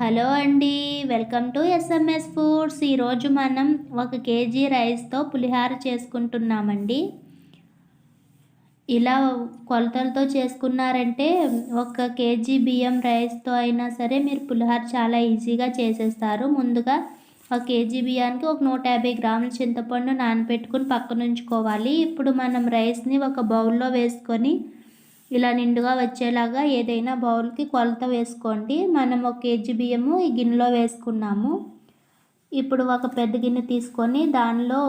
Hello అండి welcome to SMS foods ఈరోజు మనం ఒక కేజీ రైస్తో పులిహార చేసుకుంటున్నామండి. ఇలా కొలతలతో చేసుకున్నారంటే ఒక కేజీ బియ్యం రైస్తో అయినా సరే మీరు పులిహార చాలా ఈజీగా చేసేస్తారు. ముందుగా ఒక కేజీ బియ్యానికి ఒక నూట యాభై గ్రాముల చింతపండు నానబెట్టుకుని పక్కన ఉంచుకోవాలి ఇప్పుడు మనం రైస్ని ఒక బౌల్లో వేసుకొని ఇలా నిండుగా వచ్చేలాగా ఏదైనా బౌల్కి కొలత వేసుకోండి. మనం ఒక కేజీ బియ్యము ఈ గిన్నెలో వేసుకున్నాము. ఇప్పుడు ఒక పెద్ద గిన్నె తీసుకొని దానిలో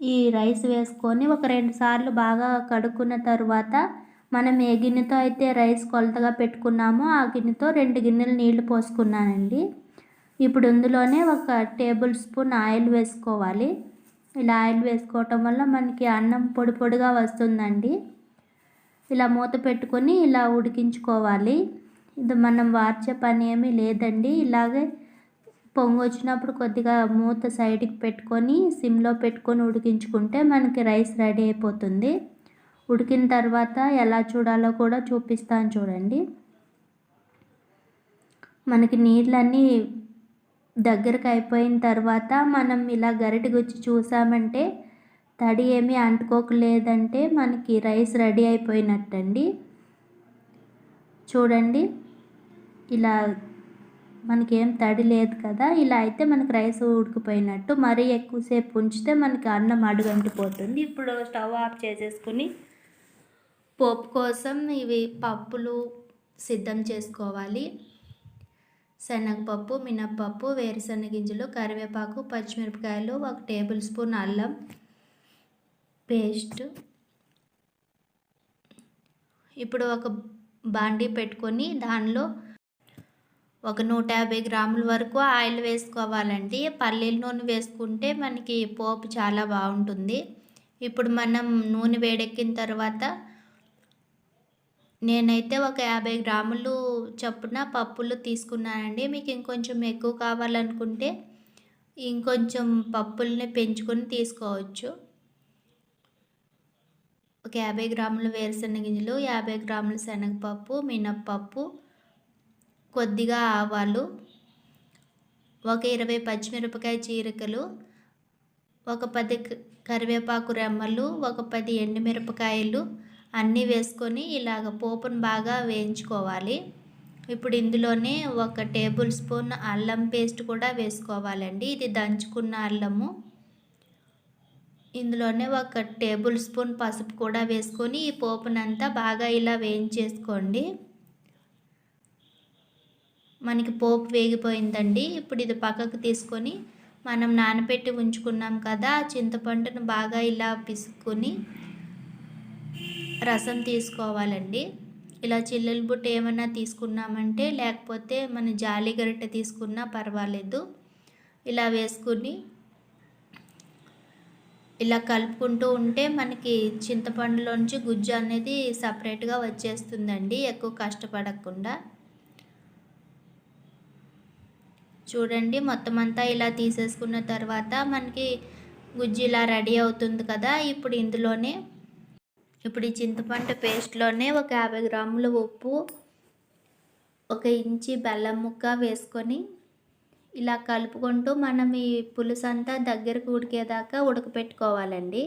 ఈ రైస్ వేసుకొని ఒక రెండు సార్లు బాగా కడుక్కున్న తర్వాత మనం ఏ గిన్నెతో అయితే రైస్ కొలతగా పెట్టుకున్నామో ఆ గిన్నెతో రెండు గిన్నెలు నీళ్ళు పోసుకున్నానండి. ఇప్పుడు ఇందులోనే ఒక టేబుల్ స్పూన్ ఆయిల్ వేసుకోవాలి. ఇలా ఆయిల్ వేసుకోవటం వల్ల మనకి అన్నం పొడి పొడిగా వస్తుందండి. ఇలా మూత పెట్టుకొని ఇలా ఉడికించుకోవాలి. ఇది మనం వార్చే పని ఏమీ లేదండి. ఇలాగే పొంగు వచ్చినప్పుడు కొద్దిగా మూత సైడ్కి పెట్టుకొని సిమ్లో పెట్టుకొని ఉడికించుకుంటే మనకి రైస్ రెడీ అయిపోతుంది. ఉడికిన తర్వాత ఎలా చూడాలో కూడా చూపిస్తాను చూడండి. మనకి నీళ్ళన్నీ దగ్గరకు అయిపోయిన తర్వాత మనం ఇలా గరిటె గుచ్చి చూసామంటే తడి ఏమీ అంటుకోకలేదంటే మనకి రైస్ రెడీ అయిపోయినట్టండి. చూడండి. ఇలా మనకేం తడి లేదు కదా. ఇలా అయితే మనకి రైస్ ఉడికిపోయినట్టు మరీ ఎక్కువసేపు ఉంచితే మనకి అన్నం అడుగంటిపోతుంది. ఇప్పుడు స్టవ్ ఆఫ్ చేసేసుకుని పోపు కోసం ఇవి పప్పులు సిద్ధం చేసుకోవాలి. శనగపప్పు మినప్పప్పు వేరుశనగ గింజలు కరివేపాకు పచ్చిమిరపకాయలు ఒక టేబుల్ స్పూన్ అల్లం పేస్ట్. ఇప్పుడు ఒక బాండీ పెట్టుకొని దానిలో ఒక నూట యాభై గ్రాముల వరకు ఆయిల్ వేసుకోవాలండి. పల్లీల నూనె వేసుకుంటే మనకి పోపు చాలా బాగుంటుంది. ఇప్పుడు మనం నూనె వేడెక్కిన తర్వాత నేనైతే ఒక యాభై గ్రాములు చొప్పున పప్పులు తీసుకున్నానండి. మీకు ఇంకొంచెం ఎక్కువ కావాలనుకుంటే ఇంకొంచెం పప్పుల్ని పెంచుకొని తీసుకోవచ్చు. ఒక యాభై గ్రాముల వేరుశనగ గింజలు యాభై గ్రాముల శనగపప్పు మినప్పప్పు కొద్దిగా ఆవాలు ఒక ఇరవై పచ్చిమిరపకాయ చీరికలు ఒక పది కరివేపాకు రెమ్మలు ఒక పది ఎండుమిరపకాయలు అన్నీ వేసుకొని ఇలాగ పోపును బాగా వేయించుకోవాలి. ఇప్పుడు ఇందులోనే ఒక టేబుల్ స్పూన్ అల్లం పేస్ట్ కూడా వేసుకోవాలండి. ఇది దంచుకున్న అల్లము. ఇందులోనే ఒక టేబుల్ స్పూన్ పసుపు కూడా వేసుకొని ఈ పోపునంతా బాగా ఇలా వేయించేసుకోండి. మనకి పోపు వేగిపోయిందండి. ఇప్పుడు ఇది పక్కకు తీసుకొని మనం నానబెట్టి ఉంచుకున్నాం కదా చింతపండును బాగా ఇలా పిసుకొని రసం తీసుకోవాలండి. ఇలా చిల్లెల బుట్ట ఏమైనా తీసుకున్నామంటే లేకపోతే మన జాలి గరిట తీసుకున్నా పర్వాలేదు. ఇలా వేసుకుని ఇలా కలుపుకుంటూ ఉంటే మనకి చింతపండులోంచి గుజ్జు అనేది సపరేట్గా వచ్చేస్తుందండి ఎక్కువ కష్టపడకుండా. చూడండి మొత్తం అంతా ఇలా తీసేసుకున్న తర్వాత మనకి గుజ్జు ఇలా రెడీ అవుతుంది కదా ఇప్పుడు ఇందులోనే ఇప్పుడు ఈ చింతపండు పేస్ట్లోనే ఒక యాభై గ్రాముల ఉప్పు ఒక ఇంచి బెల్లం ముక్క వేసుకొని ఇలా కలుపుకుంటూ మనం ఈ పులుసు అంతా దగ్గరకు ఉడికేదాకా ఉడకపెట్టుకోవాలండి.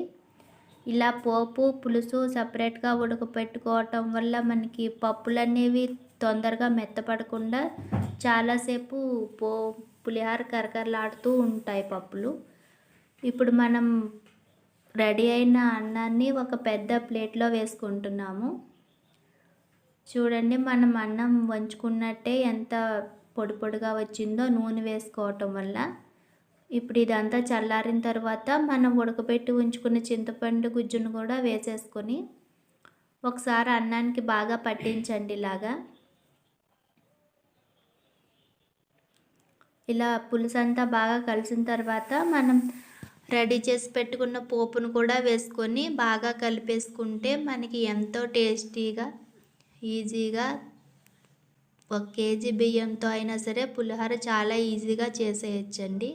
ఇలా పోపు పులుసు సపరేట్గా ఉడకపెట్టుకోవటం వల్ల మనకి పప్పులు అనేవి తొందరగా మెత్తపడకుండా చాలాసేపు పో పులిహార కరకరలాడుతూ ఉంటాయి పప్పులు. ఇప్పుడు మనం రెడీ అయిన అన్నాన్ని ఒక పెద్ద ప్లేట్లో వేసుకుంటున్నాము. చూడండి మనం అన్నం వంచుకున్నట్టే ఎంత పొడి పొడిగా వచ్చిందో నూనె వేసుకోవటం వల్ల. ఇప్పుడు ఇదంతా చల్లారిన తర్వాత మనం ఉడకబెట్టి ఉంచుకున్న చింతపండు గుజ్జును కూడా వేసేసుకొని ఒకసారి అన్నానికి బాగా పట్టించండి ఇలాగా. ఇలా పులుసు అంతా బాగా కలిసిన తర్వాత మనం రెడీ చేసి పెట్టుకున్న పోపును కూడా వేసుకొని బాగా కలిపేసుకుంటే మనకి ఎంతో టేస్టీగా ఈజీగా ఒక కేజీ బియ్యంతో అయినా సరే పులిహోర చాలా ఈజీగా చేసేయచ్చండి.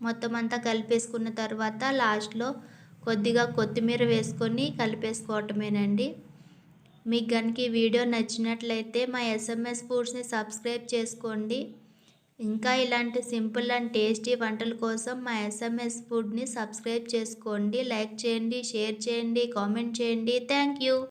మొత్తం అంతా కలిపేసుకున్న తర్వాత లాస్ట్లో కొద్దిగా కొత్తిమీర వేసుకొని కలిపేసుకోవటమేనండి. మీకు కనుక ఈ వీడియో నచ్చినట్లయితే మా ఎస్ఎంఎస్ ఫుడ్స్ని సబ్స్క్రైబ్ చేసుకోండి. ఇంకా ఇలాంటి సింపుల్ అండ్ టేస్టీ వంటల కోసం మా ఎస్ఎంఎస్ ఫుడ్ని సబ్స్క్రైబ్ చేసుకోండి. లైక్ చేయండి షేర్ చేయండి కామెంట్ చేయండి. Thank you.